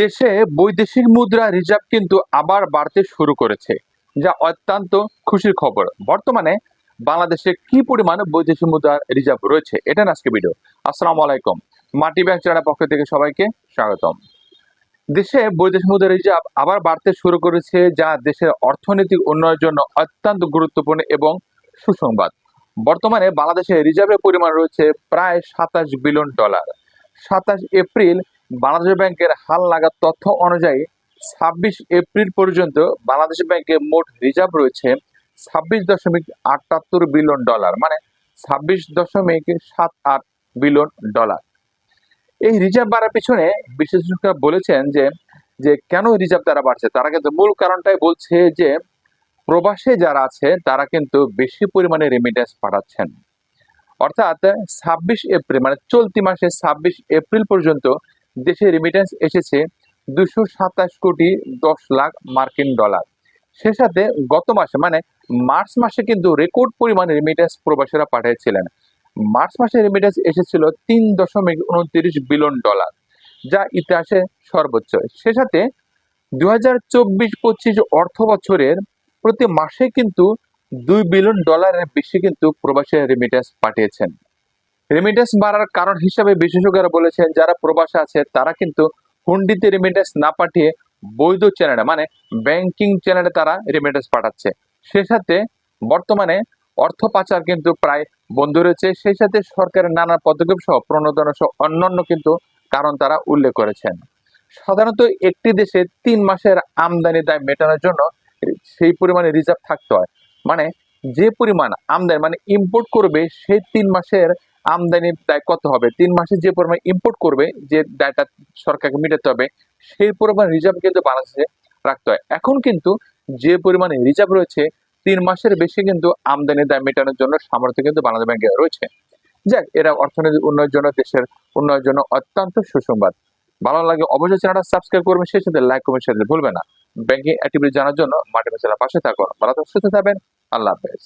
দেশে বৈদেশিক মুদ্রা রিজার্ভ কিন্তু আবার বাড়তে শুরু করেছে, যা অত্যন্ত খুশির খবর। বর্তমানে বাংলাদেশে কি পরিমাণ বৈদেশিক মুদ্রা রিজার্ভ রয়েছে, এটা আজকে ভিডিও। আসসালামু আলাইকুম। মাটি ব্যাংক চ্যানেলের পক্ষ থেকে সবাইকে স্বাগতম। দেশে বৈদেশিক মুদ্রা রিজার্ভ আবার বাড়তে শুরু করেছে, যা দেশের অর্থনৈতিক উন্নয়নের জন্য অত্যন্ত গুরুত্বপূর্ণ এবং সুসংবাদ। বর্তমানে বাংলাদেশে রিজার্ভের পরিমাণ রয়েছে প্রায় সাতাশ বিলিয়ন ডলার। সাতাশ এপ্রিল বাংলাদেশ ব্যাংকের হাল নাগাদ তথ্য অনুযায়ী ছাব্বিশ এপ্রিল পর্যন্ত বাংলাদেশ ব্যাংকে মোট রিজার্ভ রয়েছে ছাব্বিশ দশমিক আটাত্তর বিলিয়ন ডলার মানে ছাব্বিশ দশমিক সাত আট বিলিয়ন ডলার। এই রিজার্ভ বাড়ার পিছনে বিশেষজ্ঞরা বলেছেন যে যে কেন রিজার্ভ তারা বাড়ছে? তারা কিন্তু মূল কারণটাই বলছে যে, প্রবাসে যারা আছে, তারা কিন্তু বেশি পরিমাণে রেমিটেন্স পাঠাচ্ছেন। অর্থাৎ ছাব্বিশ এপ্রিল মানে চলতি মাসে ছাব্বিশ এপ্রিল পর্যন্ত দেশে রেমিটেন্স এসেছে দুশো সাতাশ কোটি দশ লাখ মার্কিন ডলার। সে সাথে গত মাসে মানে মার্চ মাসে কিন্তু রেকর্ড পরিমাণে রেমিটেন্স প্রবাসীরা পাঠিয়েছিলেন। মার্চ মাসে রেমিটেন্স এসেছিল তিন দশমিক উনত্রিশ বিলিয়ন ডলার, যা ইতিহাসে সর্বোচ্চ। সে সাথে দু হাজার চব্বিশ পঁচিশ অর্থ বছরের প্রতি মাসে কিন্তু দুই বিলিয়ন ডলারের বেশি কিন্তু প্রবাসী রেমিটেন্স পাঠিয়েছেন। রেমিটেন্স বাড়ার কারণ হিসাবে বিশেষজ্ঞরা বলেছেন, যারা প্রবাসে আছে, তারা কিন্তু হুন্ডিতে রেমিটেন্স না পাঠিয়ে বৈধ চ্যানেলে মানে ব্যাংকিং চ্যানেলে তারা রেমিটেন্স পাঠাচ্ছে। সে সাথে বর্তমানে অর্থ পাচার কিন্তু প্রায় বন্ধ রয়েছে। সেই সাথে সরকারের নানা পদক্ষেপ সহ প্রণোদনা সহ অন্যান্য কিন্তু কারণ তারা উল্লেখ করেছেন। সাধারণত একটি দেশে তিন মাসের আমদানি দায় মেটানোর জন্য সেই পরিমাণে রিজার্ভ থাকতে হয়। মানে যে পরিমাণ আমদানি মানে ইম্পোর্ট করবে সেই তিন মাসের আমদানির দায় কত হবে? তিন মাসে যে পরিমাণ ইম্পোর্ট করবে, যে দায়টা সরকারকে মেটাতে হবে, সেই পরিমাণ রিজার্ভ কিন্তু বাংলাদেশে রাখতে হয়। এখন কিন্তু যে পরিমাণে রিজার্ভ রয়েছে, তিন মাসের বেশি কিন্তু আমদানি দায় মেটানোর জন্য সামর্থ্য কিন্তু বাংলাদেশ ব্যাংকে রয়েছে। যাক, এরা অর্থনৈতিক উন্নয়নের জন্য, দেশের উন্নয়নের জন্য অত্যন্ত সুসংবাদ। ভালো লাগে অবশ্যই চ্যানেলটা সাবস্ক্রাইব করবেন, সেই সাথে লাইক কমেন্ট সাথে ভুলবে না। ব্যাংকিং অ্যাক্টিভিটি জানার জন্য মাঠে চ্যানেল পাশে থাকুন। ভালো সুস্থ থাকবেন। আল্লাহ হাফেজ।